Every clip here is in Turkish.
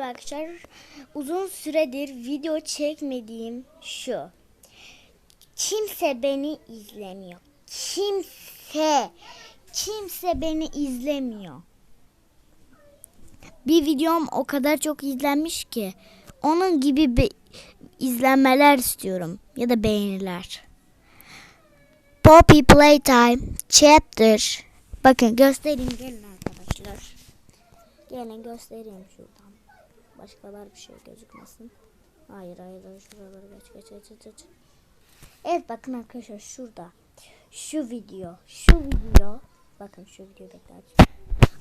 Arkadaşlar uzun süredir video çekmediğim şu. Kimse beni izlemiyor. Kimse. Kimse beni izlemiyor. Bir videom o kadar çok izlenmiş ki onun gibi bir izlenmeler istiyorum ya da beğeniler. Poppy Playtime Chapter Bakın göstereyim gelin arkadaşlar. Gelin göstereyim şuradan. Başkalar bir şey gözükmesin. Hayır hayır hayır şuraları geç geç geç geç. Evet bakın arkadaşlar şurada. Şu video. Şu video. Bakın şu video bekle aç-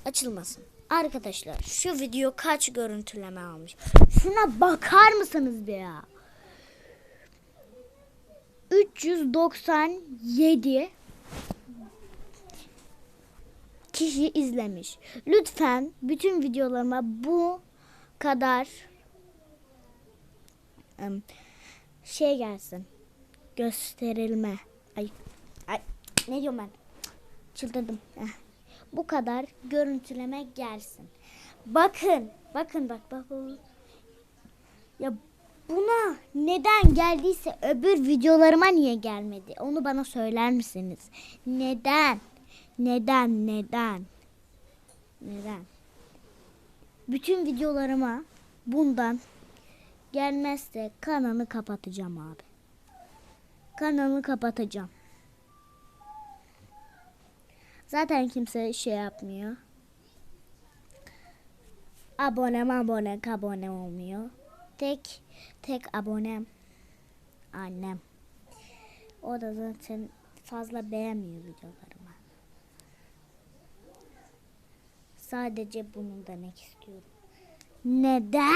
Açılmasın. Arkadaşlar şu video kaç görüntüleme almış? Şuna bakar mısınız be ya? 397 kişi izlemiş. Lütfen bütün videolarıma bu kadar şey gelsin. Gösterilme. Ay, ay ne diyorum ben? Çıldırdım. Eh. Bu kadar görüntüleme gelsin. Bakın, bakın bak bak. bak. Ya buna neden geldiyse öbür videolarıma niye gelmedi? Onu bana söyler misiniz? Neden? Neden? Neden? Neden? Bütün videolarıma bundan gelmezse kanalı kapatacağım abi. Kanalı kapatacağım. Zaten kimse şey yapmıyor. Abone abone abone olmuyor. Tek tek abonem annem. O da zaten fazla beğenmiyor videolarımı. Sadece bunu demek istiyorum. Neden?